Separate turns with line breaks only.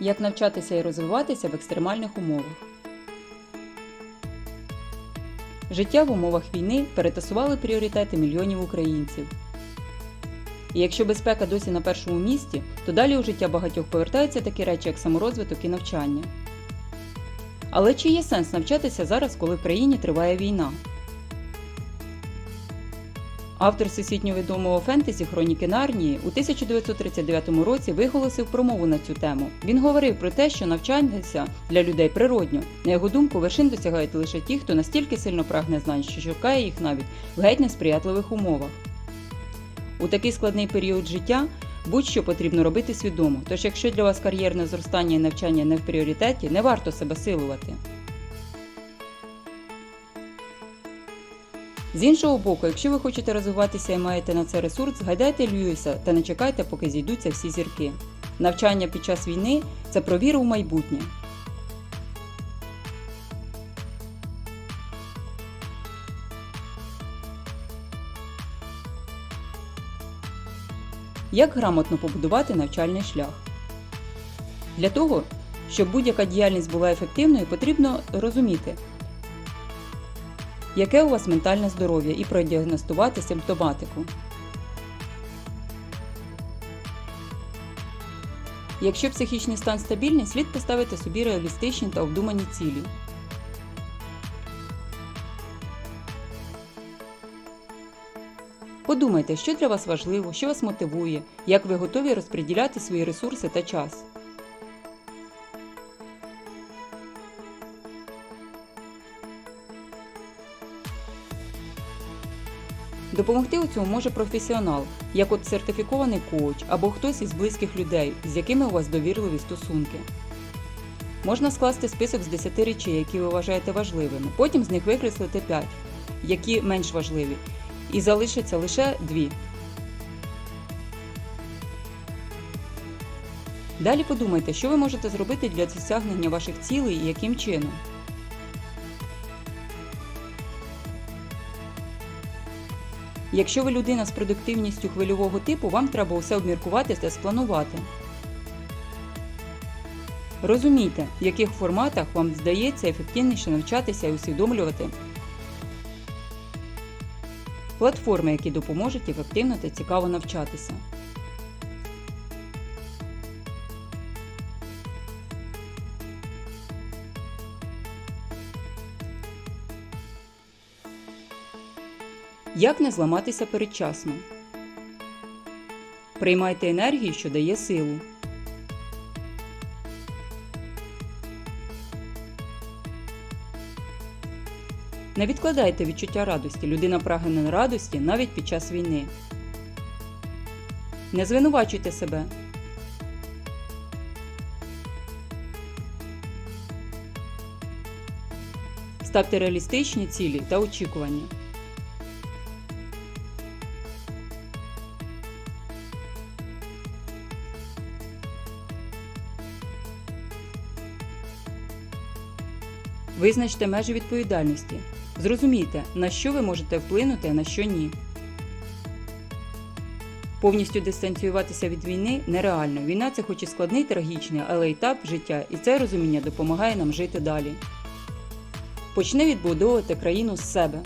Як навчатися і розвиватися в екстремальних умовах. Життя в умовах війни перетасували пріоритети мільйонів українців. І якщо безпека досі на першому місці, то далі у життя багатьох повертаються такі речі, як саморозвиток і навчання. Але чи є сенс навчатися зараз, коли в країні триває війна? Автор всесвітньо відомого фентезі Хроніки Нарнії у 1939 році виголосив промову на цю тему. Він говорив про те, що навчатися для людей природньо. На його думку, вершин досягають лише ті, хто настільки сильно прагне знань, що шукає їх навіть в геть несприятливих умовах. У такий складний період життя будь-що потрібно робити свідомо. Тож, якщо для вас кар'єрне зростання і навчання не в пріоритеті, не варто себе силувати. З іншого боку, якщо ви хочете розвиватися і маєте на це ресурс, згадайте Льюіса та не чекайте, поки зійдуться всі зірки. Навчання під час війни це про віру в майбутнє. Як грамотно побудувати навчальний шлях? Для того, щоб будь-яка діяльність була ефективною, потрібно розуміти, яке у вас ментальне здоров'я і продіагностувати симптоматику. Якщо психічний стан стабільний, слід поставити собі реалістичні та обдумані цілі. Подумайте, що для вас важливо, що вас мотивує, як ви готові розподіляти свої ресурси та час. Допомогти у цьому може професіонал, як от сертифікований коуч або хтось із близьких людей, з якими у вас довірливі стосунки. Можна скласти список з 10 речей, які ви вважаєте важливими. Потім з них викреслити 5, які менш важливі, і залишиться лише 2. Далі подумайте, що ви можете зробити для досягнення ваших цілей і яким чином. Якщо ви людина з продуктивністю хвильового типу, вам треба усе обміркувати та спланувати. Розумійте, в яких форматах вам здається ефективніше навчатися і усвідомлювати платформи, які допоможуть ефективно та цікаво навчатися. Як не зламатися передчасно? Приймайте енергію, що дає силу. Не відкладайте відчуття радості. Людина прагне радості навіть під час війни. Не звинувачуйте себе. Ставте реалістичні цілі та очікування. Визначте межі відповідальності. Зрозумійте, на що ви можете вплинути, а на що ні. Повністю дистанціюватися від війни нереально. Війна це хоч і складний, трагічний, але етап життя, і це розуміння допомагає нам жити далі. Почни відбудовувати країну з себе.